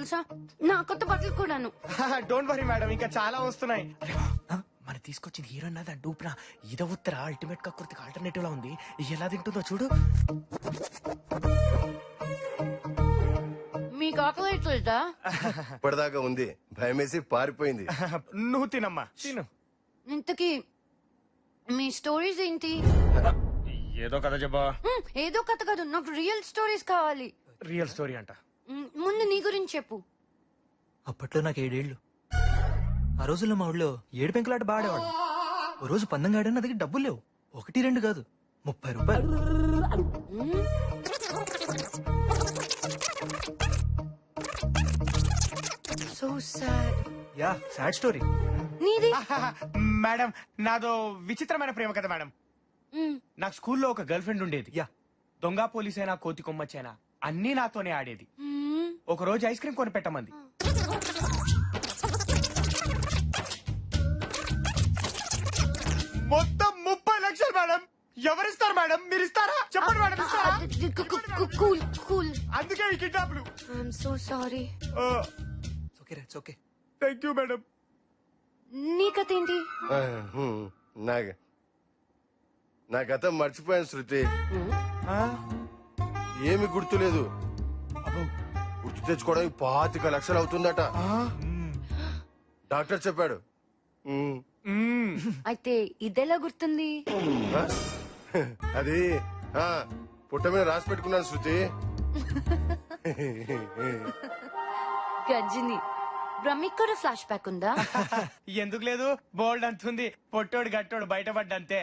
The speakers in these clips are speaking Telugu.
తెలుసా? నా కొత్త బట్టలు కూడాను. డోంట్ వరీ మేడం ఇంకా చాలా వస్తున్నాయి. మన తీసుకొచ్చిన హీరో అన్నది డూప్రా ఇద ఉత్తర అల్టిమేట్ కక్కుర్తికి ఆల్టర్నేటివ్ లా ఉంది. ఎలా తింటుందో చూడు. మీకు ఆకలి అవుతుందా ఇప్పటిదాకా ఉంది. భయమేసి పారిపోయింది. నువ్వు తినమ్మా. తిను. ఇంతకీ మీ స్టోరీస్ ఏంటి? ఏదో కథ చెప్పా ఏదో కథ కాదు. నాకు రియల్ స్టోరీస్ కావాలి. రియల్ స్టోరీ అంట. మ్, ముందు నీ గురించి చెప్పు. అప్పట్లో నాకు ఏడేళ్ళు ఆ రోజుల్లో మా ఊళ్ళో ఏడు పెంకులాట బాడేవాడు. ఓ రోజు పందెం గాడని నా దగ్గర డబ్బులు లేవు. ఒకటి రెండు కాదు. ముప్పై రూపాయలు. మ్, so sad yeah sad story నీది? మేడం నాదో విచిత్రమైన ప్రేమ కథ మేడం. మ్, నాకు స్కూల్లో ఒక గర్ల్ ఫ్రెండ్ ఉండేది. యా. దొంగ పోలీసైనా కోతి కొమ్మచ్చైనా అన్నీ నాతోనే ఆడేది. మ్, ఒక రోజు ఐస్ క్రీమ్ కొని పెట్టమంది మొత్తం ముప్పై లక్షలు మేడం. ఎవరిస్తారు మేడం? మీరు ఇస్తారా? చెప్పండి మేడం. ఇస్తారా కూల్ కూల్. అందుకే ఈ కిడ్నాప్లు. ఐఎమ్ సో సారీ ఓకే రే ఓకే థ్యాంక్ యూ మేడం. నీ కథ ఏంటి? నా నా గత మర్చిపోయాను శృతి. ఏమి గుర్తులేదు. గుర్తు తెచ్చుకోవడానికి పాతిక లక్షలు అవుతుందట. డాక్టర్ చెప్పాడు. అయితే ఇదెలా గుర్తుంది? ఆ? అది ఆ, పుట్ట మీద రాసి పెట్టుకున్నాను శృతి. గజ్జిని బ్రహ్మిక్ కూడా ఫ్లాష్ బ్యాక్ ఉందా? ఎందుకు లేదు? బోల్డ్ అంతుంది పొట్టోడు గట్టోడు బయటపడ్డంతే.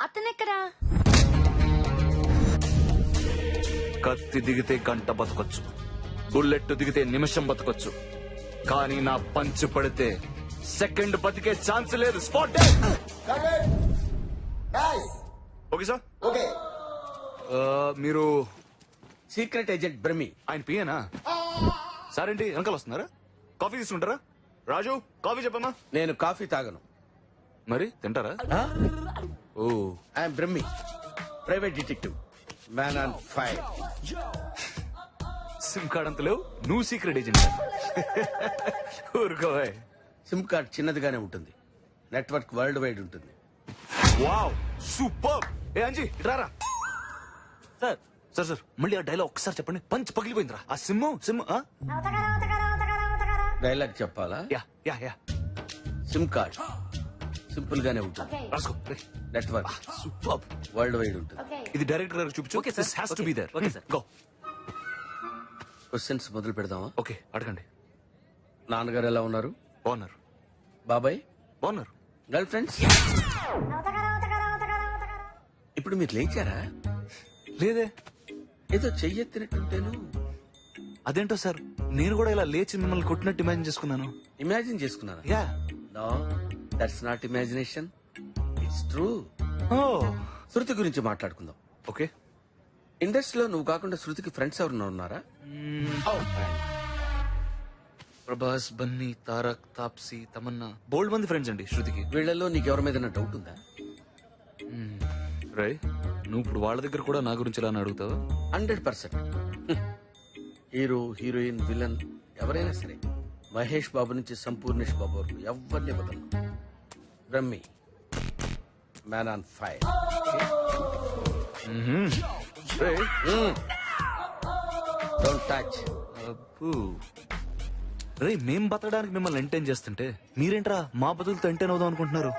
అతనెక్కడా? కత్తి దిగితే గంట బతకొచ్చు. బుల్లెట్ దిగితే నిమిషం బతకొచ్చు. కానీ నా పంచు పడితే సెకండ్ బతికే ఛాన్స్ లేదు. Spot okay sir. ఓకే. మీరు సీక్రెట్ ఏజెంట్ బ్రహ్మి. ఆయన పియేనా? సార్ ఏంటి వెనకాల వస్తున్నారా? కాఫీ తీసుకుంటారా? రాజు కాఫీ చెప్పమ్మా. నేను కాఫీ తాగను. మరి తింటారా? ఓ I'm Brahmi private detective. Man on fire sim card అంత లేవు నువ్వు సీక్రెట్ ఏజెంట్ ఊరుకోవే సిమ్ కార్డ్ చిన్నదిగానే ఉంటుంది. నెట్వర్క్ వరల్డ్ వైడ్ ఉంటుంది. Wow super. ఏ అంజీ ఇట్రారా సార్. సార్ సార్ మళ్ళీ ఆ డైలాగ్ ఒకసారి చెప్పండి. పంచ్ పగిలిపోయిందిరా. ఆ సిమ్ సిమ్? డైలాగ్ చెప్పాలా? Yeah yeah yeah. Sim card. Simple గానే ఉంటుంది. రాసుకో నెట్వర్క్ సూపర్. వరల్డ్ వైడ్ ఉంటుంది ఇది డైరెక్టర్ గారికి చూపించు. sir. This has to. Be there Okay, sir. Go questions మొదలు పెడదామా? ఓకే అడగండి. నాన్నగారు ఎలా ఉన్నారు? బాగున్నారు. బాబాయ్? బాగున్నారు. గర్ల్ ఫ్రెండ్స్ ఇప్పుడు మీరు లేచారా? లేదే. ఏదో చెయ్యెత్తినట్టుంటేను. అదేంటో సార్ నేను కూడా ఇలా లేచి మిమ్మల్ని కొట్టినట్టు ఇమాజిన్ చేసుకున్నాను. ఇమాజిన్ చేసుకున్నారా? Yeah no that's not imagination it's true oh Shruti గురించి మాట్లాడుకుందాం. ఓకే. ఇండస్ట్రీలో నువ్వు కాకుండా శృతికి ఫ్రెండ్స్ ఎవరన్నా ఉన్నారా? ప్రభాస్ బన్నీ తారక్ తాప్సీ తమన్నా. బోల్డ్ మంది ఫ్రెండ్స్ అండి శృతికి. వీళ్ళలో నీకు ఎవరి మీద డౌట్ ఉందా రై నువ్వు ఇప్పుడు వాళ్ళ దగ్గర కూడా నా గురించి ఇలా అని అడుగుతావా? Hundred percent. Hero heroine villain ఎవరైనా సరే మహేష్ బాబు నుంచి సంపూర్ణేష్ బాబు వరకు ఎవరిని వదలను Brahmi man on fire don't touch. రే మేం బతకడానికి మిమ్మల్ని ఎంటైన్ చేస్తుంటే మీరేంట్రా మా బతులతో ఎంటైన్ అవుదాం అనుకుంటున్నారు?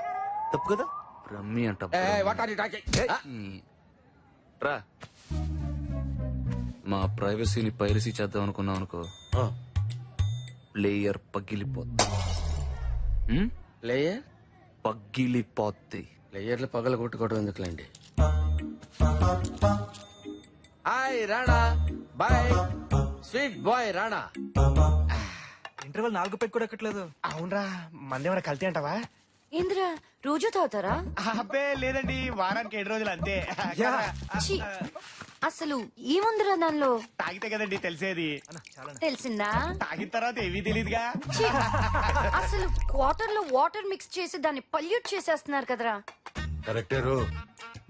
తప్పు కదా? రమ్మి అంట. రా. మా ప్రైవసీని పైరసీ చేద్దాం అనుకున్నాం అనుకో. ప్లేయర్ పగిలిపోద్ది? లేయర్ పగిలిపోద్ది. లేయర్లు పగల కొట్టుకోవడం ఎందుకులేండి? Hi Rana boy sweet boy Rana interval నాలుగు పెట్టి కూడా ఎక్కట్లేదు. అవునరా మందేమైనా కల్తీ అంటావా? ఏంద్రా రోజు తాగుతారా? అబ్బే లేదండి వారానికి ఏడు రోజులు అంతే. ఛీ, అసలు ఏముందిరా దానిలో? తాగితే కదండి తెలిసేది. తెలిసిందా? తాగిన తర్వాత ఏమీ తెలియదుగా ఛీ, అసలు వాటర్లో వాటర్ మిక్స్ చేసి దాన్ని పల్యూట్ చేసేస్తున్నారు కదరా. కరెక్టేరు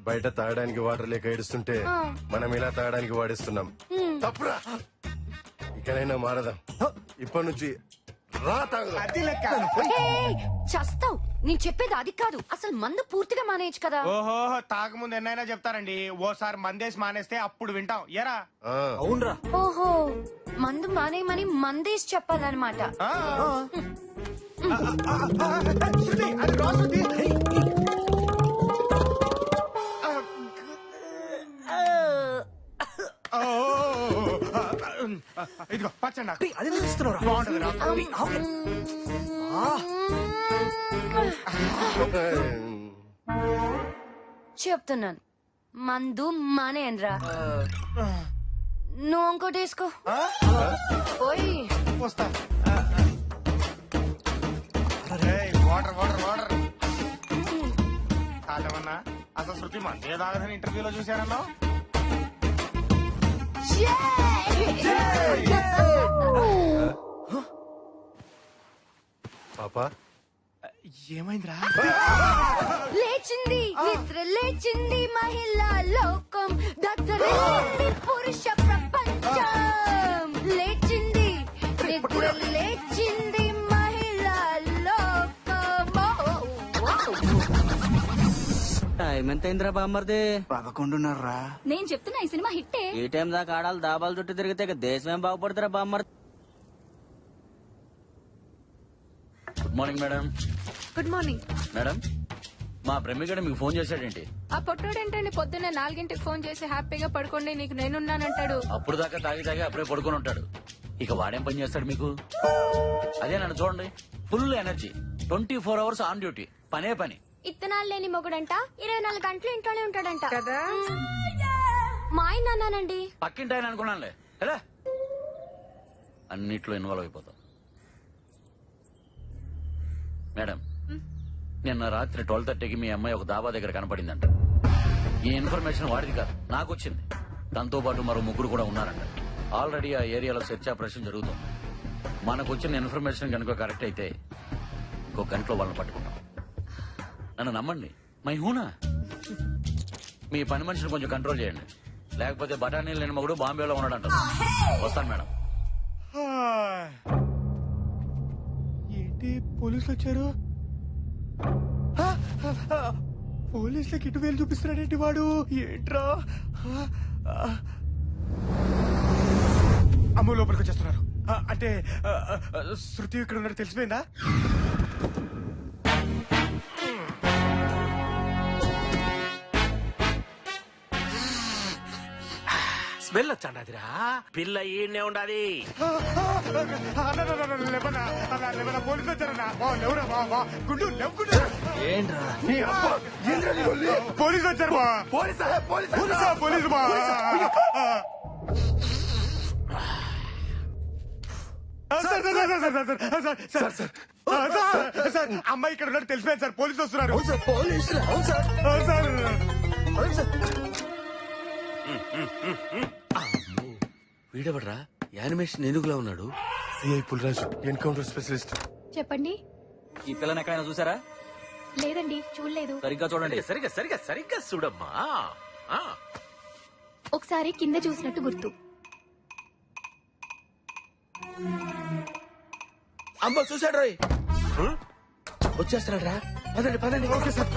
బయట తాగడానికి వాటర్ లేక ఏడుస్తుంటే మనం ఇలా తాగడానికి వాడిస్తున్నాం తప్పురా ఇక ఎక్కడైనా మారదాం ఇప్పటి నుంచి రా తాగుదాం అది లెక్క ఏయ్, చస్తావ్ నేను చెప్పేది అది కాదు అసలు మందు పూర్తిగా మానేయచ్చు కదా ఓహో తాగముందు ఎన్నైనా చెప్తారండి ఓసారి మందేసి మానేస్తే అప్పుడు వింటాం ఎరా ఆ, అవునరా ఓహో మందు మానేయమని మందేసి చెప్పాలన్నమాట ఆ. ఆ, ఆ, ఆ, ఆ, శృతి, అది రా శృతి. పచ్చండి నాకు. అదే ఇస్తున్నారా బాగుంటుంది రా. చెప్తున్నాను. మందు మానేయనరా నువ్వు ఇంకోటి వేసుకో ఓయ్ వస్తా. ఏయ్, వాటర్ వాటర్ వాటర్. కాదమన్నా అసలు శృతి మందే తాగదని ఇంటర్వ్యూలో చూశారన్నా పాపా? ఏమైందిరా? లేచింది నిద్ర లేచింది మహిళా లోకం. దత్తరిల్లింది పురుష ప్రపంచం. లేచింది నిద్ర లేచింది మహిళా లోకం. టైం ఎంత అయిందిరా బామ్మర్ది? పదకొండున్నర్రా. నేను చెప్తున్నా ఈ సినిమా హిట్టే. ఈ టైం దాకా ఆడాలి దాబాలు చుట్టూ తిరిగితే దేశం ఏం బాగుపడుతురా బామ్మర్ morning madam. Good morning. Madam మా ప్రేమికుడు మీకు ఫోన్ చేశాడేంటి? ఆ పొట్టోడేంటండి? పొద్దున్నే నాలుగింటికి ఫోన్ చేసి హ్యాపీగా పడుకోండి నీకు నేనున్నానంటాడు. అప్పుడు దాకా తాగి తాగి అప్పుడే పడుకొని ఉంటాడు ఇక వాడేం పని చేస్తాడు మీకు? అదే నన్ను చూడండి. Full energy. Twenty four hours on duty. పనే పని. ఇత్తనాలు లేని మొగుడంట? ఇరవై నాలుగు గంటలు ఇంట్లోనే ఉంటాడంట. కదా? మా ఆయన అన్నానండి. పక్కింటి ఆయన అనుకున్నానులే. ఎలా? అన్నిట్లో ఇన్వాల్వ్ అయిపోతాం. మేడం. నిన్న రాత్రి ట్వెల్వ్ థర్టీకి మీ అమ్మాయి ఒక దాబా దగ్గర కనపడిందంట. ఈ ఇన్ఫర్మేషన్ వాడిది కాదు నాకు వచ్చింది. దాంతో పాటు మరో ముగ్గురు కూడా ఉన్నారంట. ఆల్రెడీ ఆ ఏరియాలో సెర్చ్ ఆపరేషన్ జరుగుతుంది. మనకు వచ్చిన ఇన్ఫర్మేషన్ కనుక కరెక్ట్ అయితే ఇంకో గంటలో వాళ్ళని పట్టుకుంటాం. నన్ను నమ్మండి. మై హూనా? మీ పని మనిషిని కొంచెం కంట్రోల్ చేయండి. లేకపోతే బఠానీలు లేని మగుడు బాంబేలో ఉన్నాడంట. వస్తాను మేడం. ఏంటి పోలీసులు వచ్చారు? పోలీసులకి ఇటు వేలు చూపిస్తున్నాడేంటి వాడు? ఏంట్రా? అమ్మ లోపలికి వచ్చేస్తున్నారు. అంటే శృతి ఇక్కడ ఉన్నట్టు తెలిసిపోయిందా? వెళ్ళొచ్చండాదిరా పిల్ల ఈడనే ఉండాలి ఏంట్రా పోలీసు వచ్చారు బా పోలీసా పోలీసు బా అమ్మాయి ఇక్కడ ఉన్నాడు తెలిసిపోయింది సార్ పోలీసు వస్తున్నారు పోలీసు సార్ వీడెవడ్రా? యానిమేషన్ ఎందుకులా ఉన్నాడు? CI Pulraju encounter specialist. చెప్పండి. ఈ పిల్లని ఎక్కడైనా చూసారా? లేదండి చూడలేదు. సరిగ్గా చూడండి. సరిగ్గా సరిగ్గా సరిగ్గా చూడమ్మా. ఆ. ఒకసారి కింద చూసినట్టు గుర్తు. అమ్మ చూశాడు రోయ్. వచ్చేస్తున్నాడు రా పదండి పదండి. Okay sir.